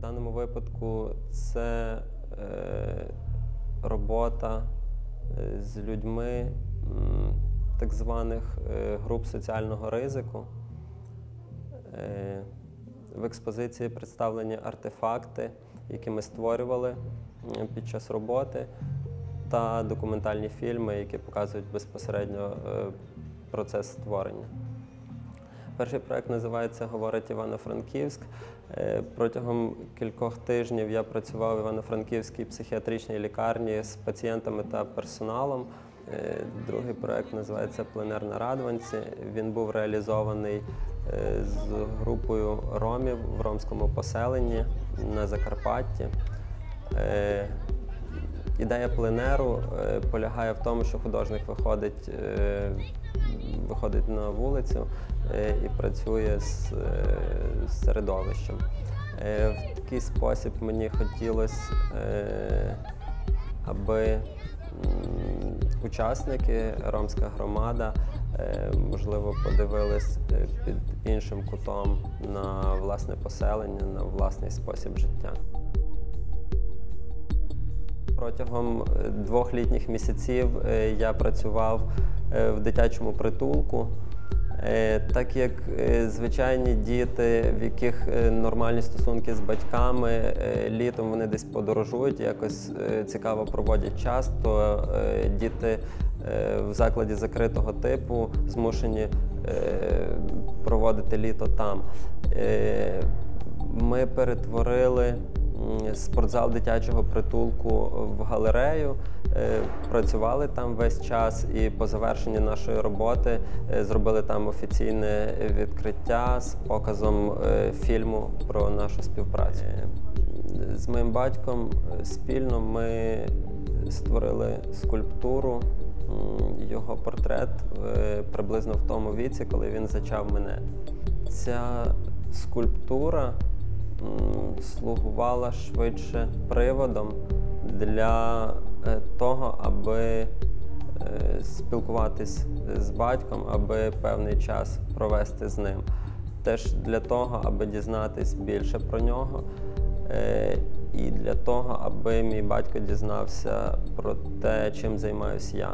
В даному випадку це е, робота е, з людьми м, так званих е, груп соціального ризику. Е, В експозиції представлені артефакти, які ми створювали під час роботи, та документальні фільми, які показують безпосередньо е, процес створення. Перший проект називається Говорить Івано-Франківськ. Е, Протягом кількох тижнів я працював в Івано-Франківській психіатричній лікарні з пацієнтами та персоналом. Е, Другий проект називається Пленер на Радванці. Він був реалізований е, з групою ромів в ромському поселенні на Закарпатті. Ідея пленеру е, полягає в тому, що художник виходить, е, виходить на вулицю е, і працює з, середовищем. В такий спосіб мені хотілося, аби учасники, ромська громада, можливо, подивились під іншим кутом на власне поселення, на власний спосіб життя. Протягом е, двох літніх місяців е, я працював е, в дитячому притулку. Так як звичайні діти, в яких нормальні стосунки з батьками, літом вони десь подорожують, якось цікаво проводять час, то діти в закладі закритого типу змушені проводити літо там. Ми перетворили спортзал дитячого притулку в галерею. Е, Працювали там весь час і по завершенні нашої роботи е, зробили там офіційне відкриття з показом е, фільму про нашу співпрацю. З моїм батьком спільно ми створили скульптуру, його портрет приблизно в тому віці, коли він зачав мене. Ця скульптура слугувала швидше приводом для е, того, аби е, спілкуватись з батьком, аби певний час провести з ним. Теж для того, аби дізнатись більше про нього, е, і для того, аби мій батько дізнався про те, чим займаюся я.